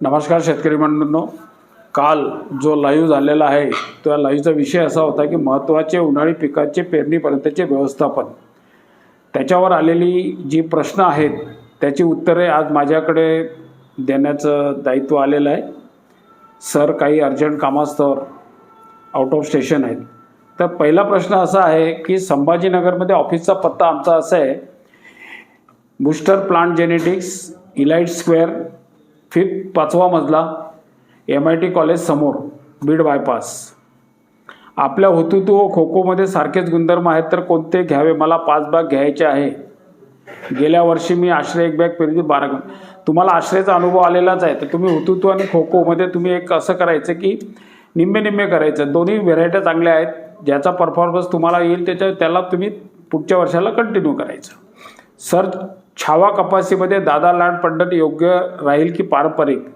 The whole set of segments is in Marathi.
नमस्कार शेतकरी मंडळींनो. काल जो लाईव्ह झालेला आहे त्या लाईव्हचा विषय असा होता की महत्त्वाचे उन्हाळी पिकाचे पेरणीपर्यंतचे व्यवस्थापन. त्याच्यावर आलेली जी प्रश्न आहेत त्याची उत्तरे आज माझ्याकडे देण्याचं दायित्व आलेलं आहे. सर काही अर्जंट कामास्तवर आउट ऑफ स्टेशन आहेत. तर पहिला प्रश्न असा आहे की संभाजीनगरमध्ये ऑफिसचा पत्ता आमचा असा आहे booster plant genetics elite square fifth पाचवा मजला एम आय टी कॉलेज समोर बीड बायपास आपल्या हुतुतू व खो खोमध्ये सारखेच गुणधर्म आहेत तर कोणते घ्यावे? मला पाच बॅग घ्यायचे आहे. गेल्या वर्षी मी आश्रय एक बॅग पेरली बारा गुण. तुम्हाला आश्रयचा अनुभव आलेलाच आहे. तर तुम्ही हुतुतू आणि खो खोमध्ये तुम्ही एक असं करायचं की निम्मे निम्मे करायचं. दोन्ही व्हेरायट्या चांगल्या आहेत. ज्याचा परफॉर्मन्स तुम्हाला येईल त्याच्या त्याला तुम्ही पुढच्या वर्षाला कंटिन्यू करायचं. सर छावा कपासीमध्ये दादा लाड पद्धत योग्य राहील की पारंपरिक?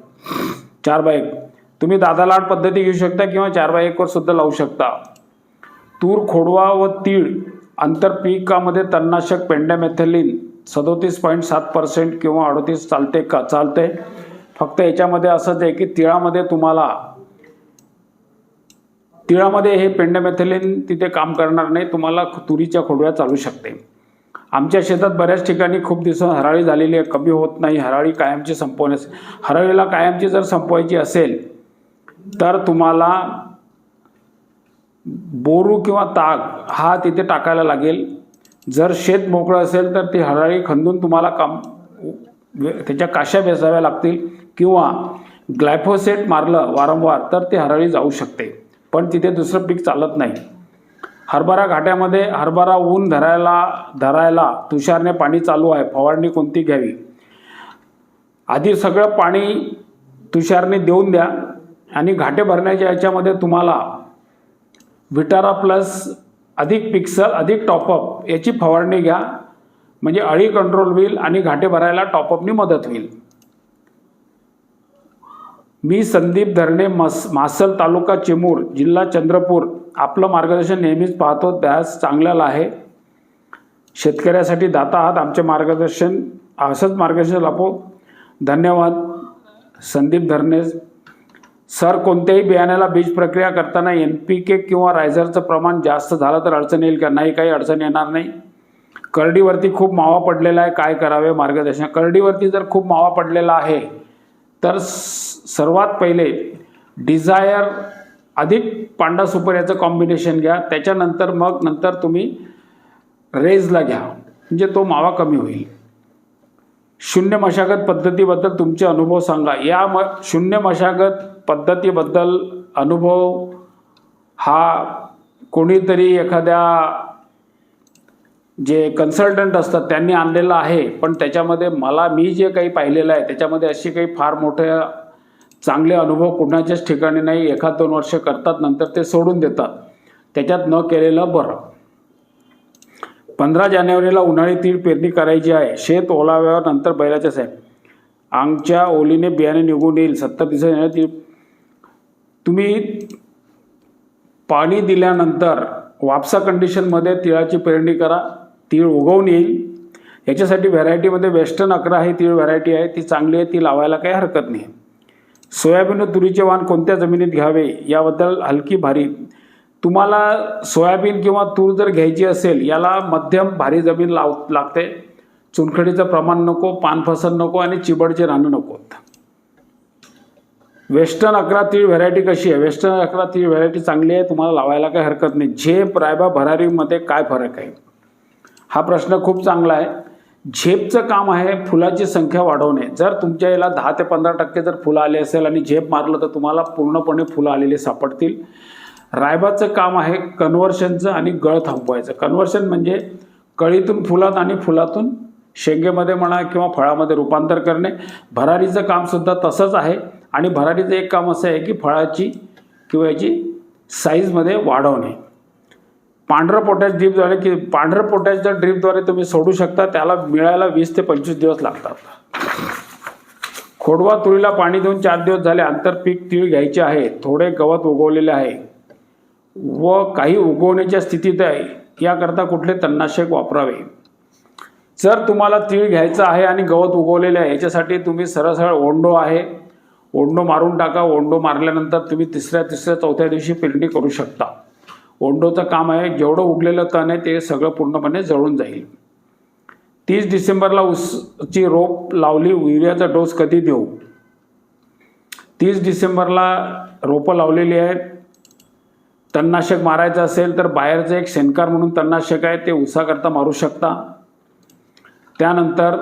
चार बाय एक. तुम्ही दादा लाड पद्धती घेऊ शकता किंवा चार बाय एकवर सुद्धा लावू शकता. तूर खोडवा व तीळ आंतरपिकामध्ये तणनाशक पेंडॅमेथेलिन सदोतीस पॉईंट सात पर्सेंट किंवा अडतीस चालते का? चालते फक्त याच्यामध्ये असंच आहे की तिळामध्ये तुम्हाला तिळामध्ये हे पेंडॅमेथेलिन तिथे काम करणार नाही. तुम्हाला तुरीच्या खोडव्या चालू शकते. आमच्या शेतात बऱ्याच ठिकाणी खूप दिवसात हराळी झालेली आहे कमी होत नाही हराळी कायमची संपवण्यास हराळीला कायमची जर संपवायची असेल तर तुम्हाला बोरू किंवा ताग हा तिथे टाकायला लागेल. जर शेत मोकळं असेल तर ती हराळी खंदून तुम्हाला काम त्याच्या काश्या बेसाव्या लागतील किंवा ग्लायफोसेट मारलं वारंवार तर ती हराळी जाऊ शकते. पण तिथे दुसरं पीक चालत नाही. हरभरा घाट्यामध्ये हरभरा ऊन धरायला धरायला तुषारने पाणी चालू आहे. फवारणी कोणती घ्यावी? आधी सगळं पाणी तुषारने देऊन द्या आणि घाटे भरण्याच्या याच्यामध्ये तुम्हाला विटारा प्लस अधिक पिक्सल अधिक टॉपअप याची फवारणी घ्या. म्हणजे अळी कंट्रोल होईल आणि घाटे भरायला टॉपअपनी मदत होईल. मी संदीप धरणे मस मासल तालुका चिमूर जिल्हा चंद्रपूर आपलं मार्गदर्शन नेहमीच पाहतो त्यास चांगल्याला आहे. शेतकऱ्यासाठी दाता आहात आमचे मार्गदर्शन असंच मार्गदर्शन लाभो. धन्यवाद. संदीप धरणेस सर कोणत्याही बियाण्याला बीज प्रक्रिया करताना एन पी के किंवा रायझरचं प्रमाण जास्त झालं तर अडचण येईल का? नाही काही अडचण येणार नाही. करडीवरती खूप मावा पडलेला आहे काय करावे मार्गदर्शन? करडीवरती जर खूप मावा पडलेला आहे तर सर्वात पहिले डिझायर अधिक पांडा सुपर याचं कॉम्बिनेशन घ्या. त्याच्यानंतर मग नंतर तुम्ही रेजला घ्या. म्हणजे तो मावा कमी होईल. शून्य मशागत पद्धतीबद्दल तुमचे अनुभव सांगा. या म शून्य मशागत पद्धतीबद्दल अनुभव हा कोणीतरी एखाद्या जे कन्सल्टंट असतात त्यांनी आणलेलं आहे. पण त्याच्यामध्ये मला मी जे काही पाहिलेलं आहे त्याच्यामध्ये अशी काही फार मोठ्या चांगले अनुभव कुणाच्याच ठिकाणी नाही एखाद दोन वर्ष करतात नंतर ते सोडून देतात. त्याच्यात न केलेलं बरं. पंधरा जानेवारीला उन्हाळी तीळ पेरणी करायची आहे. शेत ओलाव्यावर नंतर बैलाच्या साहेब. आमच्या ओलीने बियाणे निघून येईल. सत्तर दिवसात तुम्ही पाणी दिल्यानंतर वापसा कंडिशनमध्ये तिळाची पेरणी करा. तीळ उगवून येईल. याच्यासाठी व्हरायटीमध्ये वेस्टर्न अकरा ही तीळ व्हरायटी आहे. ती चांगली आहे ती लावायला काही हरकत नाही. सोयाबीन व तुरीचे वाण कोणत्या जमिनीत घ्यावे? याबद्दल हलकी भारी. तुम्हाला सोयाबीन किंवा तूर जर घ्यायची असेल याला मध्यम भारी जमीन लाव लागते. चुनखडीचं प्रमाण नको पानफसन नको आणि चिबडचे रानं नकोत वेस्टर्न अकरा तीळ व्हरायटी कशी आहे? वेस्टर्न अकरा तीळ व्हरायटी चांगली आहे तुम्हाला लावायला काही हरकत नाही. झेप रायबा भरारीमध्ये काय फरक आहे? हा प्रश्न खूप चांगला आहे. झेपचं काम आहे फुलाची संख्या वाढवणे. जर तुमच्या याला दहा ते पंधरा टक्के जर फुलं आले असेल आणि झेप मारलं तर तुम्हाला पूर्णपणे फुलं आलेली सापडतील. रायबाचं काम आहे कन्व्हर्शनचं आणि गळ थांबवायचं. कन्व्हर्शन म्हणजे कळीतून फुलात आणि फुलातून शेंगेमध्ये म्हणा किंवा फळामध्ये रूपांतर करणे. भरारीचं कामसुद्धा तसंच आहे. आणि भरारीचं एक काम असं आहे की फळाची किंवा याची साईजमध्ये वाढवणे. पांढरं पोटॅश ड्रीपद्वारे की पांढरं पोटॅश ड्रीपद्वारे तुम्ही सोडू शकता त्याला मिळायला वीस ते पंचवीस दिवस लागतात. खोडवा तुरीला पाणी देऊन चार दिवस झाले आंतरपीक तीळ घ्यायचे आहे थोडे गवत उगवलेले आहे. व काही उगवण्याच्या स्थितीत आहे याकरता कुठले तणनाशक वापरावे? जर तुम्हाला तीळ घ्यायचं आहे आणि गवत उगवलेले आहे याच्यासाठी तुम्ही सरसळ ओंडो आहे. ओंडो मारून टाका ओंडो मारल्यानंतर तुम्ही तिसऱ्या तिसऱ्या चौथ्या दिवशी पेरणी करू शकता. ओंडोचं काम आहे जेवढं उगलेलं तण आहे ते सगळं पूर्णपणे जळून जाईल. तीस डिसेंबरला ऊसची रोप लावली युरियाचा डोस कधी देऊ? तीस डिसेंबरला रोपं लावलेली आहेत. तणनाशक मारायचं असेल तर बाहेरचं एक शेणकार म्हणून तणनाशक आहे ते उसाकरता मारू शकता. त्यानंतर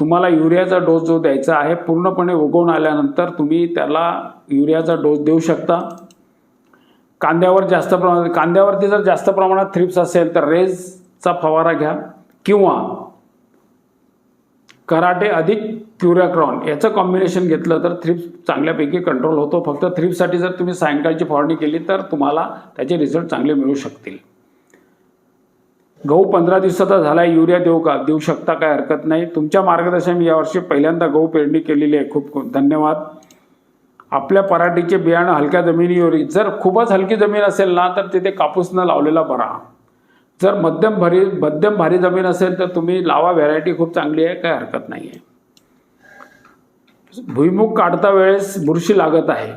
तुम्हाला युरियाचा डोस जो द्यायचा आहे पूर्णपणे उगवून आल्यानंतर तुम्ही त्याला युरियाचा डोस देऊ शकता. कांद्यावर जास्त प्रमाणात कांद्यावरती जर जास्त प्रमाणात थ्रिप्स असेल तर रेजचा फवारा घ्या. किंवा कराटे अधिक क्युराक्रॉन याचं कॉम्बिनेशन घेतलं तर थ्रिप्स चांगल्यापैकी कंट्रोल होतो. फक्त थ्रिप्ससाठी जर तुम्ही सायंकाळची फवारणी केली तर तुम्हाला त्याचे रिझल्ट चांगले मिळू शकतील. गहू पंधरा दिवसाचा झाला आहे युरिया देऊ का? देऊ शकता काय हरकत नाही. तुमच्या मार्गदर्शन मी यावर्षी पहिल्यांदा गहू पेरणी केलेली आहे. खूप खूप धन्यवाद. आपल्या पराठीचे बियाणं हलक्या जमिनीवर जर खूपच हलकी जमीन असेल ना तर तिथे कापूस न लावलेला बरा. जर मध्यम भारी मध्यम भारी जमीन असेल तर तुम्ही लावा व्हेरायटी खूप चांगली आहे काही हरकत नाही आहे भुईमुग काढता वेळेस बुरशी लागत आहे.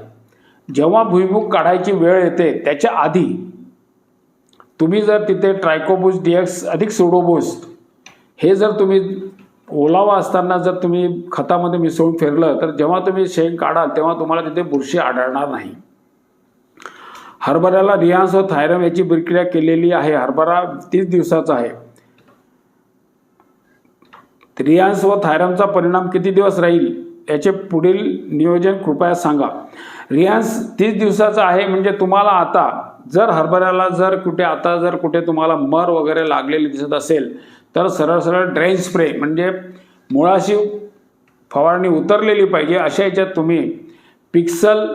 जेव्हा भुईमुग काढायची वेळ येते त्याच्या आधी तुम्ही जर तिथे ट्रायकोबुस डीएक्स अधिक सोडोबूस हे जर तुम्ही ओलावा असताना जर तुम्ही खतामध्ये मिसळून फिरलं तर जेव्हा तुम्ही शेंग काढाल तेव्हा तुम्हाला तिथे बुरशी आढळणार नाही. हरभऱ्याला रियान्स व थायरम याची प्रक्रिया केलेली आहे. हरभरा तीस दिवसाचा आहे. रियान्स व थायरमचा परिणाम किती दिवस राहील याचे पुढील नियोजन कृपया सांगा. रियान्स तीस दिवसाचा आहे म्हणजे तुम्हाला आता जर हरभऱ्याला जर कुठे आता जर कुठे तुम्हाला मर वगैरे लागलेली दिसत असेल तर सरळ सरळ ड्रेन स्प्रे म्हणजे मुळाशी फवारणी उतरलेली पाहिजे अशा याच्यात तुम्ही पिक्सल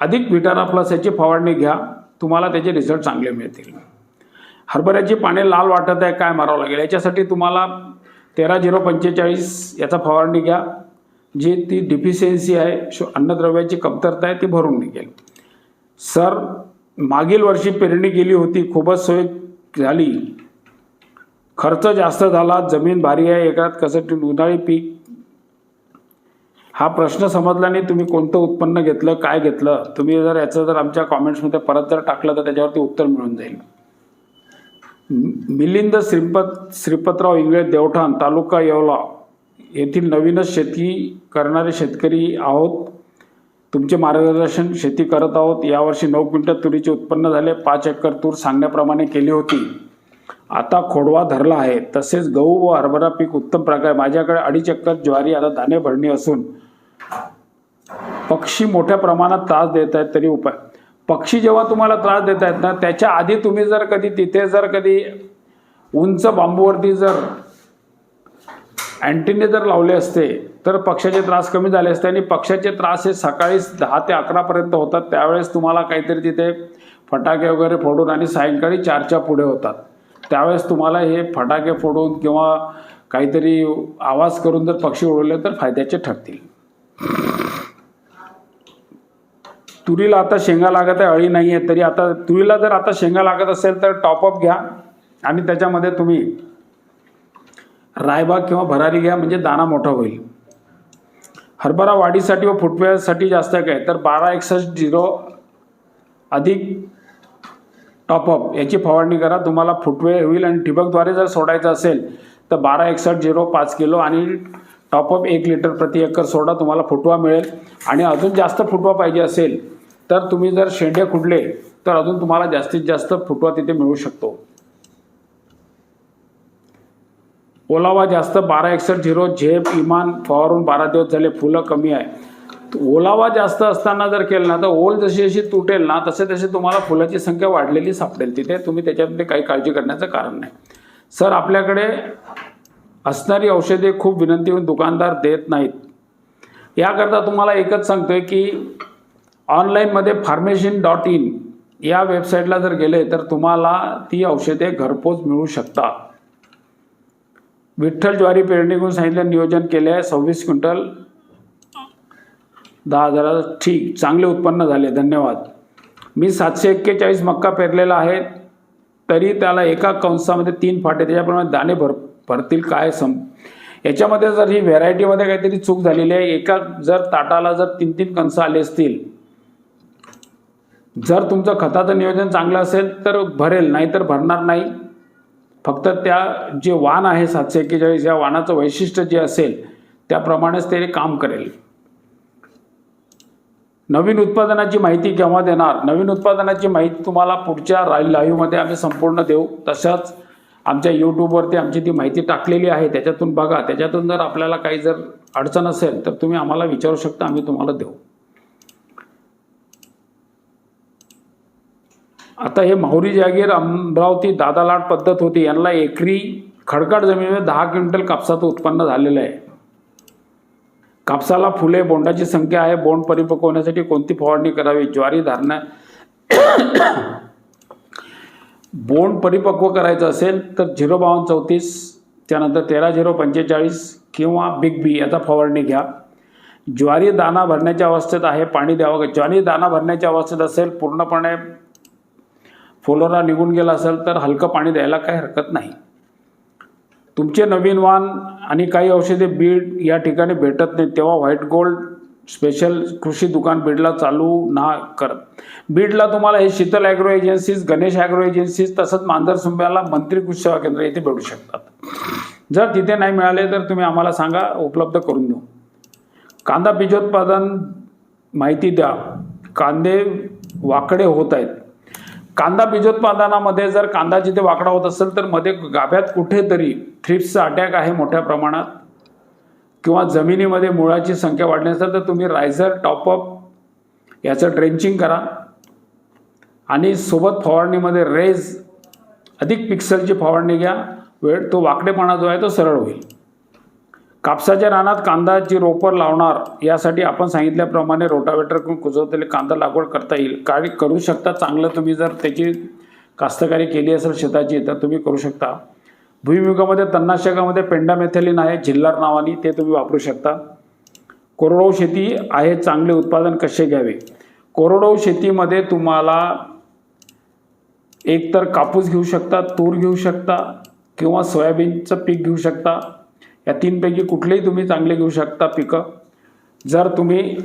अधिक विटारा प्लस याची फवारणी घ्या. तुम्हाला त्याचे रिझल्ट चांगले मिळतील. हरभऱ्याची पाने लाल वाटत आहे काय मारावं लागेल? याच्यासाठी तुम्हाला तेरा झिरो पंचेचाळीस याचा फवारणी घ्या. जी ती डिफिशियन्सी आहे शो अन्नद्रव्याची कमतरता आहे ती भरून निघेल. सर मागील वर्षी पेरणी केली होती खूपच सोय झाली. खर्च जास्त झाला जमीन भारी आहे एकरात कसं उन्हाळी पीक? हा प्रश्न समजला नाही तुम्ही कोणतं उत्पन्न घेतलं काय घेतलं? तुम्ही जर याचं जर आमच्या कॉमेंट्समध्ये परत जर टाकलं तर त्याच्यावरती उत्तर मिळून जाईल. मिलिंद श्रीपत श्रीपतराव इंगळे देवठाण तालुका येवला. येथील नवीनच शेती करणारे शेतकरी आहोत. तुमचे मार्गदर्शन शेती करत आहोत. यावर्षी नऊ क्विंटल तुरीचे उत्पन्न झाले. पाच एकर तूर सांगण्याप्रमाणे केली होती. आता खोडवा धरला आहे. तसेच गहू व हरभरा पीक उत्तम प्रकारे माझ्याकडे अडीच एकर ज्वारी आता धान्य भरणी असून पक्षी मोठ्या प्रमाणात त्रास देत आहेत तरी उपाय. पक्षी जेव्हा तुम्हाला त्रास देत आहेत ना त्याच्या आधी तुम्ही जर कधी तिथे जर कधी उंच बांबूवरती जर अँटीने जर लावले असते तर पक्षाचे त्रास कमी झाले असते आणि पक्षाचे त्रास हे सकाळी दहा ते अकरापर्यंत होतात. त्यावेळेस तुम्हाला काहीतरी तिथे फटाके वगैरे फोडून आणि सायंकाळी चारच्या पुढे होतात. त्यावेळेस तुम्हाला हे फटाके फोडून किंवा काहीतरी आवाज करून जर पक्षी उडवले तर फायद्याचे ठरतील. तुरीला आता शेंगा लागत आहे अळी नाही आहे तरी आता तुरीला जर आता शेंगा लागत असेल तर टॉपअप घ्या आणि त्याच्यामध्ये तुम्ही रायबाग किंवा भरारी घ्या म्हणजे दाना मोठा होईल. हरभरा वाढीसाठी व फुटव्यासाठी जास्त काय तर बारा एकसष्ट झिरो अधिक टॉपअप याची फवारणी करा. तुम्हाला फुटवे होईल आणि ठिबकद्वारे जर सोडायचं असेल तर बारा एकसष्ट झिरो पाच किलो आणि टॉपअप एक लिटर प्रति एकर सोडा. तुम्हाला फुटवा मिळेल. आणि अजून जास्त फुटवा पाहिजे असेल तर तुम्ही जर शेंडे खुडले तर अजून तुम्हाला जास्तीत जास्त फुटवा तिथे मिळू शकतो. ओलावा जास्त बारा एकसष्ट झिरो झेप इमान फवारून बारा दिवस झाले फुलं कमी आहे. ओलावा जास्त असताना जर केलं ना तर ओल जशी जशी तुटेल ना तसे तसे तुम्हाला फुलाची संख्या वाढलेली सापडेल. तिथे तुम्ही त्याच्यामध्ये काही काळजी करण्याचं कारण नाही. सर आपल्याकडे असणारी औषधे खूप विनंती होऊन दुकानदार देत नाहीत. याकरता तुम्हाला एकच सांगतोय की ऑनलाईनमध्ये फार्मेशिन डॉट इन या वेबसाईटला जर गेले तर तुम्हाला ती औषधे घरपोच मिळू शकतात. विठ्ठल ज्वारी पेरणी करून सांगितलं नियोजन केले आहे सव्वीस क्विंटल दहा हजारा ठीक चांगले उत्पन्न झाले धन्यवाद. मी सातशे एक्केचाळीस मक्का पेरलेला आहे तरी त्याला एका कंसामध्ये तीन फाटे त्याच्याप्रमाणे दाणे भर भरतील काय सम? याच्यामध्ये जर ही व्हेरायटीमध्ये काहीतरी चूक झालेली आहे एका जर ताटाला जर तीन तीन कंस आले असतील जर तुमचं खताचं नियोजन चांगलं असेल तर भरेल नाही तर भरणार नाही. फक्त त्या जे वाण आहे सातशे एक्केचाळीस या वाणाचं वैशिष्ट्य जे असेल त्याप्रमाणेच ते काम करेल. नवीन उत्पादनाची माहिती केव्हा देणार? नवीन उत्पादनाची माहिती तुम्हाला पुढच्या रा लाईव्हमध्ये आम्ही संपूर्ण देऊ. तसंच आमच्या यूट्यूबवरती आमची ती माहिती टाकलेली आहे. त्याच्यातून बघा. त्याच्यातून जर आपल्याला काही जर अडचण असेल तर तुम्ही आम्हाला विचारू शकता. आम्ही तुम्हाला देऊ. आता हे माहुरी जागीर अमरावती दादालाट पद्धत होती. यांना एकरी खडकाळ जमिनीवर दहा क्विंटल कापसाचं उत्पन्न झालेलं आहे. कापसाला फुले बोंडाची संख्या आहे. बोंड परिपक्व होण्यासाठी कोणती फवारणी करावी? ज्वारी धारणा. बोंड परिपक्व करायचं असेल तर झिरो बावन्न चौतीस त्यानंतर तेरा झिरो पंचेचाळीस किंवा बिग बी याचा फवारणी घ्या. ज्वारी दाना भरण्याच्या अवस्थेत आहे पाणी द्यावं ज्वारी दाना भरण्याच्या अवस्थेत असेल पूर्णपणे फुलोरा निघून गेला असेल तर हलकं पाणी द्यायला काही हरकत नाही. तुमचे नवीन वाण आणि काही औषधे बीड या ठिकाणी भेटत नाही तेव्हा व्हाईट गोल्ड स्पेशल कृषी दुकान बीडला चालू ना करत. बीडला तुम्हाला हे Sheetal agro agencies Ganesh agro agencies तसंच मांजर सुंब्याला मंत्री कृषी सेवा केंद्र येथे भेटू शकतात. जर तिथे नाही मिळाले तर तुम्ही आम्हाला सांगा उपलब्ध करून देऊ. कांदा बीजोत्पादन माहिती द्या. कांदे वाकडे होत आहेत. कांदा बीजोत्पादनामध्ये जर कांदा जिथे वाकडा होत असेल तर मध्ये गाभ्यात कुठेतरी थ्रिप्सचा अटॅक आहे मोठ्या प्रमाणात. किंवा जमिनीमध्ये मुळाची संख्या वाढली असेल तर तुम्ही रायझर टॉपअप याचं ड्रेंचिंग करा. आणि सोबत फवारणीमध्ये रेज अधिक पिक्सलची फवारणी घ्या. वेळ तो वाकडेपणा जो आहे तो सरळ होईल. कापसाच्या रानात कांदाची रोपर लावणार यासाठी आपण सांगितल्याप्रमाणे रोटावेटर करून कुजवलेले कांदा लागवड करता येईल. काय करू शकता चांगलं तुम्ही जर त्याची कास्तकारी केली असेल शेताची तर तुम्ही करू शकता. भुईमुगामध्ये तणनाशकामध्ये पेंडामेथेलिन आहे झिल्लार नावाने ते तुम्ही वापरू शकता. कोरडवाहू शेती आहे चांगले उत्पादन कसे घ्यावे? कोरडवाहू शेतीमध्ये तुम्हाला एक तर कापूस घेऊ शकता तूर घेऊ शकता किंवा सोयाबीनचं पीक घेऊ शकता. या तीनपैकी कुठलेही तुम्ही चांगले घेऊ शकता पिकं. जर तुम्ही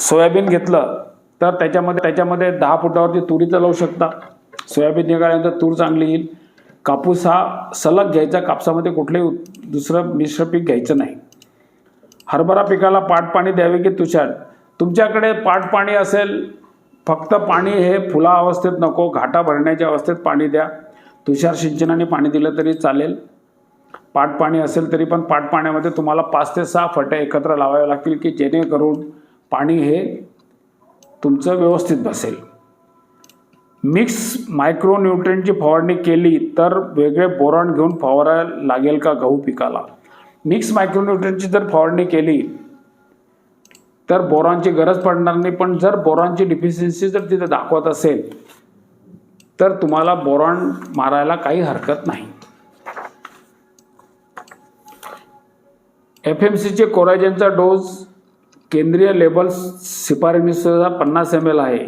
सोयाबीन घेतलं तर त्याच्यामध्ये त्याच्यामध्ये दहा फुटावरती तुरीचं लावू शकता. सोयाबीन निघाल्यानंतर तूर चांगली येईल. कापूस हा सलग घ्यायचा कापसामध्ये कुठलंही दुसरं मिश्र पीक घ्यायचं नाही. हरभरा पिकाला पाट पाणी द्यावे की तुषार? तुमच्याकडे पाट पाणी असेल फक्त पाणी हे फुला अवस्थेत नको घाटा भरण्याच्या अवस्थेत पाणी द्या. तुषार सिंचनाने पाणी दिलं तरी चालेल. पाटपाणी असेल तरी पण पाट पाण्यामध्ये तुम्हाला पाच ते सहा फट्या एकत्र लावाव्या लागतील की जेणेकरून पाणी हे तुमचं व्यवस्थित बसेल. मिक्स मायक्रोन्यूट्रियनची फवारणी केली तर वेगळे बोरॉन घेऊन फवारायला लागेल का गहू पिकाला? मिक्स मायक्रोन्यूट्रियनची जर फवारणी केली तर बोरांची गरज पडणार नाही पण जर बोरांची डिफिशियन्सी जर तिथे दाखवत असेल तर तुम्हाला बोरॉन मारायला काही हरकत नाही. एफ एम सीचे कोरायजनचा डोस केंद्रीय लेबल शिफारशीनुसार पन्नास एम एल आहे.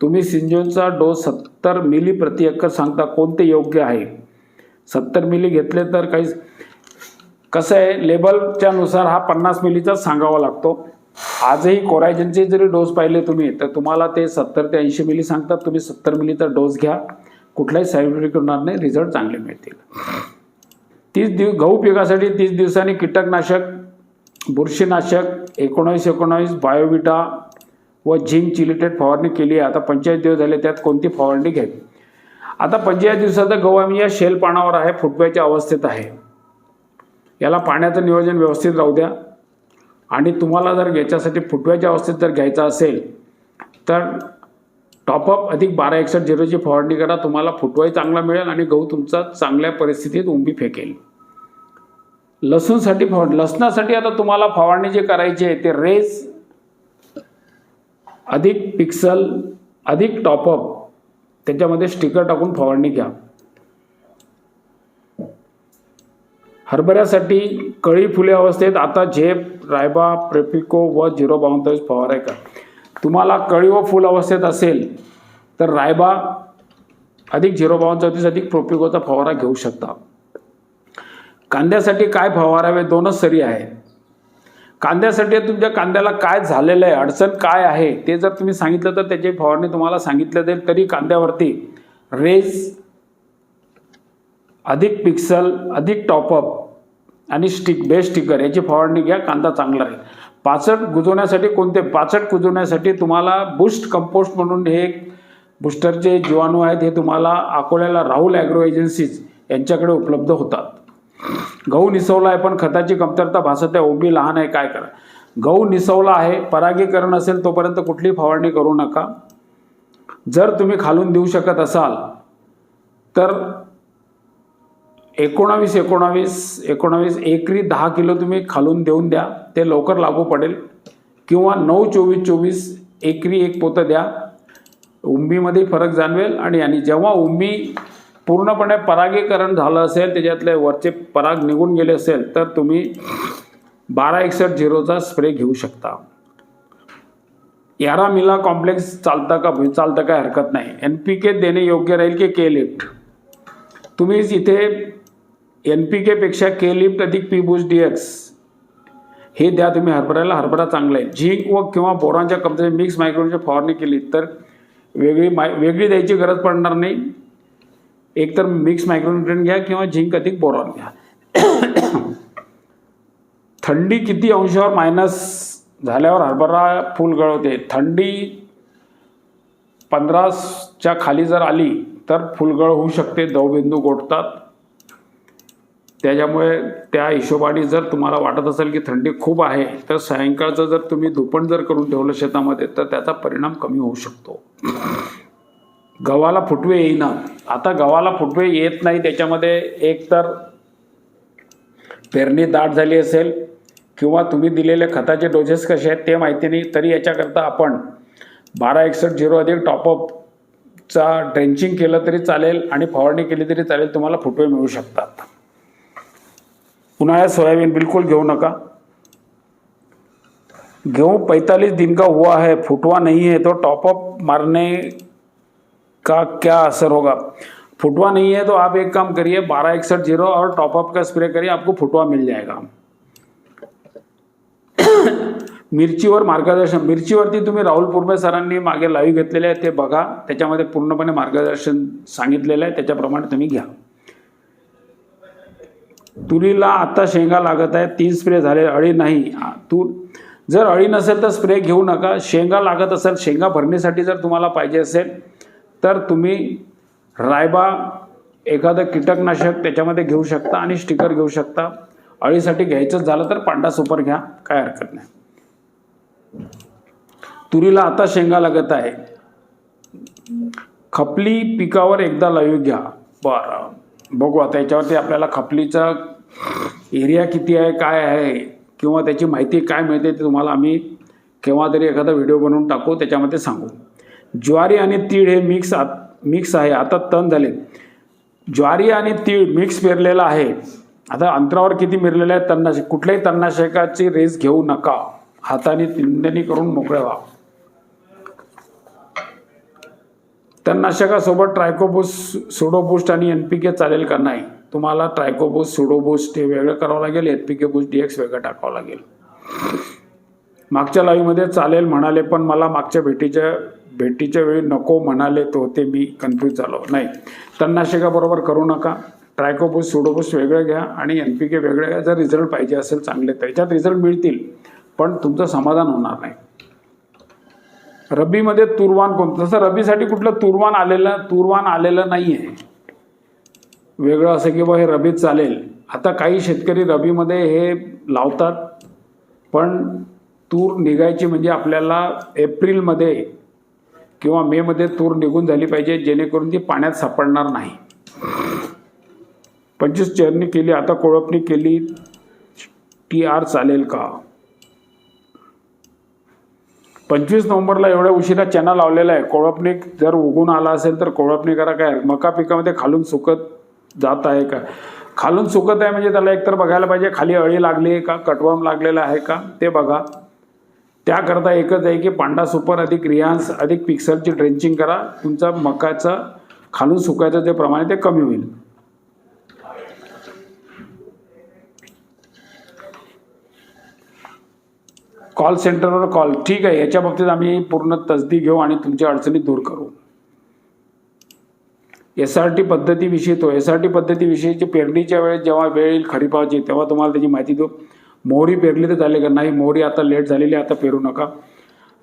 तुम्ही सिंजोनचा डोस सत्तर मिली प्रति एकर सांगता कोणते योग्य आहे? सत्तर मिली घेतले तर काही कसं आहे? लेबलच्या नुसार हा पन्नास मिलीचाच सांगावा लागतो. आजही कोरायजनचे जरी डोस पाहिले तुम्ही तर तुम्हाला ते सत्तर ते ऐंशी मिली सांगतात. तुम्ही सत्तर मिलीचा डोस घ्या. कुठलाही साईड इफेक्ट होणार नाही. रिझल्ट चांगले मिळतील. तीस दिव गहू पिकासाठी तीस दिवसांनी कीटकनाशक बुरशीनाशक एकोणावीस एकोणावीस बायोविटा व झिंक चिलिटेड फवारणी केली आहे. आता पंचेचाळीस दिवस झाले त्यात कोणती फवारणी घ्यावी आता पंचेचाळीस दिवसाचा गव्हा या शेल पानावर आहे फुटव्याच्या अवस्थेत आहे. याला पाण्याचं नियोजन व्यवस्थित राहू द्या. आणि तुम्हाला जर याच्यासाठी फुटव्याच्या अवस्थेत जर घ्यायचा असेल तर टॉपअप अधिक बारा एकसष्ट झिरोची फवारणी करा. तुम्हाला फुटवाही चांगला मिळेल आणि गहू तुमचा चांगल्या परिस्थितीत उंबी फेकेल. लसूणसाठी फवार लसणासाठी आता तुम्हाला फवारणी जे करायची आहे ते रेस अधिक पिक्सल अधिक टॉपअप त्याच्यामध्ये स्टिकर टाकून फवारणी घ्या. हरभऱ्यासाठी कळी फुले अवस्थेत आता झेप रायबा प्रेपिको व झिरो बावनतावीस फवाराय का तुम्हाला कळी व फुल अवस्थेत असेल तर रायबा अधिक झिरो बावन्न चौतीस अधिक प्रोपिकोचा फवारा घेऊ शकता. कांद्यासाठी काय फवारावे दोनच सरी आहे कांद्यासाठी तुमच्या कांद्याला काय झालेलं आहे अडचण काय आहे ते जर तुम्ही सांगितलं तर त्याची फवारणी तुम्हाला सांगितलं जाईल तरी कांद्यावरती रेज अधिक पिक्सल अधिक टॉपअप आणि स्टिक बेस्ट स्टिकर याची फवारणी घ्या कांदा चांगला राहील. पाचट कुजवण्यासाठी कोणते? पाचट कुजवण्यासाठी तुम्हाला बुस्ट कंपोस्ट म्हणून हे एक बुस्टरचे जीवाणू आहेत हे तुम्हाला अकोल्याला राहुल ॲग्रो एजन्सीज यांच्याकडे उपलब्ध होतात. गहू निसवला आहे पण खताची कमतरता भासत आहे ओबी लहान आहे काय करा? गहू निसवला आहे परागीकरण असेल तोपर्यंत कुठली फवारणी करू नका. जर तुम्ही खालून देऊ शकत असाल तर एकोणावीस एकोणावीस एकोणावीस एकरी दहा किलो तुम्ही खालून देऊन द्या. ते लवकर लागू पडेल. किंवा नऊ चोवीस चोवीस एकरी एक पोतं द्या. उंबीमध्ये फरक जाणवेल आणि आणि जेव्हा उंबी पूर्णपणे परागीकरण झालं असेल त्याच्यातले वरचे पराग निघून गेले असेल तर तुम्ही बारा एकसष्ट झिरोचा स्प्रे घेऊ शकता. यारा मिला कॉम्प्लेक्स चालता का म्हणजे चालतं काय हरकत नाही. एन पी के देणे योग्य राहील की के लिफ्ट? तुम्ही इथे एन पी केपेक्षा के लिफ्ट अधिक पी बुश डी एक्स. हे द्या तुम्ही हरभऱ्याला हरभरा चांगला आहे. झिंक व किंवा बोरांच्या कमतरते मिक्स मायक्रोनची फवारणी केली तर वेगळी माय वेगळी द्यायची गरज पडणार नाही. एकतर मिक्स मायक्रोन्युट्रियन घ्या किंवा झिंक अधिक बोरॉन घ्या. थंडी किती अंशावर मायनस झाल्यावर हरभरा फुल गळवते थंडी पंधराच्या खाली जर आली तर फुलगळ होऊ शकते दवबिंदू गोठतात. त्याच्यामुळे त्या हिशोबाने जर तुम्हाला वाटत असेल की थंडी खूप आहे तर सायंकाळचं जर तुम्ही धुपण जर करून ठेवलं शेतामध्ये तर त्याचा परिणाम कमी होऊ शकतो. गव्हाला फुटवे येईना. आता गव्हाला फुटवे येत नाही त्याच्यामध्ये एक तर पेरणी दाट झाली असेल किंवा तुम्ही दिलेले खताचे डोजेस कसे आहेत ते माहिती नाही तरी याच्याकरता आपण बारा एकसष्ट झिरो अधिक टॉपअपचा ड्रेंचिंग केलं तरी चालेल आणि फवारणी केली तरी चालेल तुम्हाला फुटवे मिळू शकतात. उन्हाळ्यात सोयाबीन बिलकुल घेऊ नका. गेहूँ पैंतालीस दिन का हुआ है फुटवा नहीं है तो टॉपअप मारने का क्या असर होगा? फुटवा नहीं है तो आप एक काम करिए बारह इकसठ जीरो और टॉपअप का स्प्रे करिए आपको फुटवा मिल जाएगा। मिरचीवर मार्गदर्शन। मिरचीवरती तुम्ही राहुल पूर्वे सरांनी मागे लाईव्ह घेतलेले आहे ते बघा. त्याच्यामध्ये पूर्णपणे मार्गदर्शन सांगितलेलं आहे त्याच्याप्रमाणे तुम्ही घ्या. तुरीला आता शेंगा लागत आहे तीन स्प्रे झाले अळी नाही. तूर. जर अळी नसेल तर स्प्रे घेऊ नका. शेंगा लागत असेल शेंगा भरण्यासाठी जर तुम्हाला पाहिजे असेल तर तुम्ही रायबा एखादं कीटकनाशक त्याच्यामध्ये घेऊ शकता आणि स्टिकर घेऊ शकता. अळीसाठी घ्यायचंच झालं तर पांडा सुपर घ्या काय हरकत नाही. तुरीला आता शेंगा लागत आहे. खपली पिकावर एकदा लाईव्ह घ्या. बरं. बघू आता याच्यावरती आपल्याला खपलीचा एरिया किती आहे काय आहे किंवा त्याची माहिती काय मिळते ते तुम्हाला आम्ही केव्हा तरी एखादा व्हिडिओ बनवून टाकू त्याच्यामध्ये सांगू. ज्वारी आणि तीळ हे मिक्स आत मिक्स आहे. आता तण झाले. ज्वारी आणि तीळ मिक्स पेरलेला आहे. आता अंतरावर किती मिरलेलं आहे? तणनाशक कुठल्याही तणनाशकाची रेस घेऊ नका. हाताने तिंडणी करून मोकळे व्हा. तणनाशकासोबत ट्रायकोबोस सुडोबूस्ट आणि एन पी के चालेल का नाही? तुम्हाला ट्रायकोबोस सुडोबुस्ट हे वेगळं करावं लागेल. N P K boost D X वेगळं टाकावं लागेल. मागच्या लाईव्हमध्ये चालेल म्हणाले पण मला मागच्या भेटीच्या भेटीच्या वेळी नको म्हणाले तो ते मी कन्फ्यूज झालो. नाही. तणनाशकाबरोबर करू नका. ट्रायकोबूस सुडोबूस वेगळं घ्या आणि एन पी के वेगळं घ्या. जर रिझल्ट पाहिजे असेल चांगले त्याच्यात रिझल्ट मिळतील पण तुमचं समाधान होणार नाही. रब्बीमध्ये तुरवान कोणतं तसं रब्बीसाठी कुठलं तुरवान आलेलं तुरवान आलेलं नाही आहे वेगळं असं की बा हे रबीत चालेल. आता काही शेतकरी रबीमध्ये हे लावतात पण तूर निघायची म्हणजे आपल्याला एप्रिलमध्ये किंवा मेमध्ये तूर निघून झाली पाहिजे जेणेकरून ती पाण्यात सापडणार नाही. पंचवीस चेअरनी केली आता कोळपणी केली टी आर चालेल का? पंचवीस नोव्हेंबरला एवढ्या उशिरा चना लावलेला आहे. कोळपणी जर उगून आला असेल तर कोळपणी करा काय? मका पिकामध्ये खालून सुकत जात आहे का? खालून सुकत आहे म्हणजे त्याला एकतर बघायला पाहिजे खाली अळी लागली आहे का? कटवम लागलेला आहे का? ते बघा. त्याकरता एकच आहे की पांडा सुपर अधिक रियान्स अधिक पिक्सलची ड्रेंचिंग करा. तुमचा मकाचं खालून सुकायचं जे प्रमाण आहे ते कमी होईल. कॉल सेंटरवर कॉल ठीक आहे याच्या बाबतीत आम्ही पूर्ण तसदी घेऊ आणि तुमच्या अडचणी दूर करू. एस आर टी पद्धतीविषयी तो एस आर टी पद्धतीविषयीची पेरणीच्या वेळेस जेव्हा वेळ येईल खरीपावची तेव्हा तुम्हाला त्याची माहिती देऊ. मोहरी पेरली तर चालेल का? नाही मोहरी आता लेट झालेली आता पेरू नका.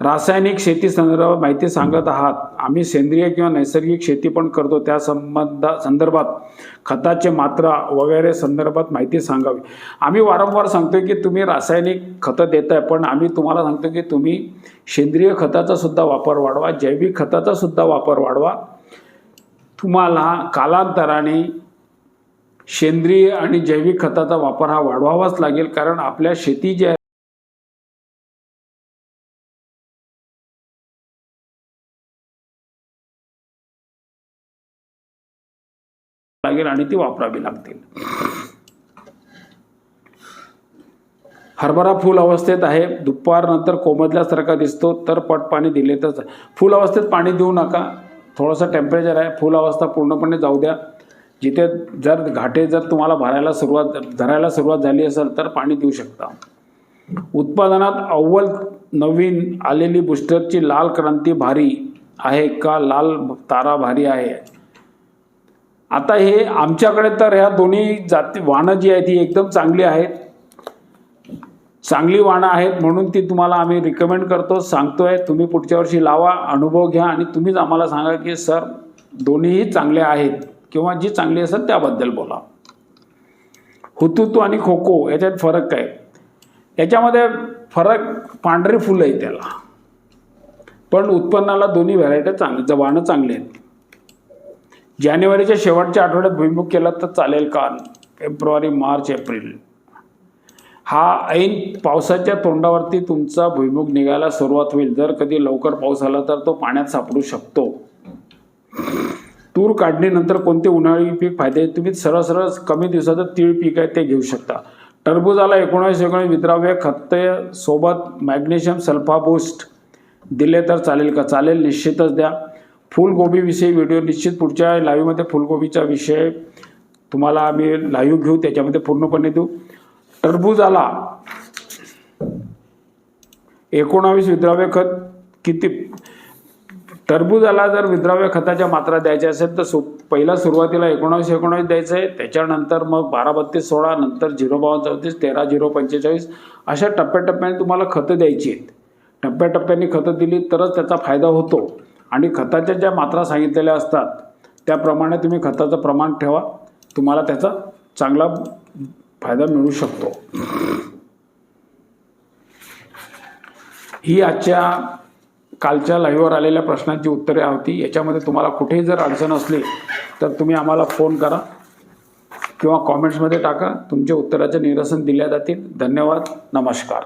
रासायनिक शेती संदर्भात माहिती सांगत आहात. आम्ही सेंद्रिय किंवा नैसर्गिक शेती पण करतो. त्या संबंधा संदर्भात खताचे मात्रा वगैरे संदर्भात माहिती सांगावी. आम्ही वारंवार सांगतोय की तुम्ही रासायनिक खतं देत आहे पण आम्ही तुम्हाला सांगतो की तुम्ही सेंद्रिय खताचा सुद्धा वापर वाढवा जैविक खताचा सुद्धा वापर वाढवा. तुम्हाला कालांतराने सेंद्रिय आणि जैविक खताचा वापर हा वाढवावाच लागेल कारण आपल्या शेती जे लागेल आणि ती वापरावी लागतील. हरभरा फुल अवस्थेत आहे. दुपारनंतर कोमजल्यासारखा दिसतो तर पट पाणी दिले तर फुल अवस्थेत पाणी देऊ नका. थोडंसं टेम्परेचर आहे. फुल अवस्था पूर्णपणे जाऊ द्या. जिथे जर घाटे जर तुम्हाला भरायला सुरुवात धरायला सुरुवात झाली असेल तर पाणी देऊ शकता. उत्पादनात अव्वल नवीन आलेली बुस्टरची लाल क्रांती भारी आहे का? लाल तारा भारी आहे. आता हे आमच्याकडे तर ह्या दोन्ही जाती वाणं जी आहेत ती एकदम चांगली आहेत. चांगली वाणं आहेत म्हणून ती तुम्हाला आम्ही रिकमेंड करतो सांगतोय. तुम्ही पुढच्या वर्षी लावा अनुभव घ्या आणि तुम्हीच आम्हाला सांगा की सर दोन्हीही चांगले आहेत. किंवा जी चांगली असेल त्याबद्दल बोला. हुतुतू आणि खो खो याच्यात फरक काय? याच्यामध्ये फरक पांढरी फुलं आहे त्याला. पण उत्पन्नाला दोन्ही व्हरायटी चांगली जवानं चांगली आहेत. जानेवारीच्या शेवटच्या आठवड्यात भुईमुख केला तर चालेल का? फेब्रुवारी मार्च एप्रिल. हा ऐन पावसाच्या तोंडावरती तुमचा भुईमुग निघायला सुरुवात होईल. जर कधी लवकर पाऊस आला तर तो पाण्यात सापडू शकतो. तूर काढणीनंतर कोणते उन्हाळी पीक फायदे तुम्ही सरळ सरळ कमी दिवसाचं तीळ पीक आहे ते घेऊ शकता. टरबूजाला एकोणावीस एकोणीस विद्राव्य खते सोबत मॅग्नेशियम सल्फा बूस्ट दिले तर चालेल का? चालेल निश्चितच द्या. फुलगोबीविषयी व्हिडिओ निश्चित पुढच्या लाईव्हमध्ये फुलगोबीचा विषय तुम्हाला आम्ही लाईव्ह घेऊ त्याच्यामध्ये पूर्णपणे देऊ. टरबूजाला एकोणावीस विद्राव्य खत किती टरबूजाला जर विद्राव्य खताच्या मात्रा द्यायच्या असेल तर सु पहिला सुरुवातीला एकोणावीस एकोणावीस द्यायचं आहे त्याच्यानंतर मग बारा बत्तीस सोळा नंतर झिरो बावन्न चौतीस तेरा झिरो पंचेचाळीस अशा टप्प्याटप्प्याने तुम्हाला खतं द्यायची आहेत. टप्प्याटप्प्याने खतं दिली तरच त्याचा फायदा होतो. आणि खताच्या ज्या मात्रा सांगितलेल्या असतात त्याप्रमाणे तुम्ही खताचं प्रमाण ठेवा. तुम्हाला त्याचा चांगला फायदा मिळू शकतो. ही आजच्या कालच्या लाईव्हवर आलेल्या प्रश्नांची उत्तरे होती याच्यामध्ये तुम्हाला कुठेही जर अडचण असली तर तुम्ही आम्हाला फोन करा किंवा कॉमेंट्समध्ये टाका. तुमच्या उत्तराचे निरसन दिल्या जातील. धन्यवाद. नमस्कार.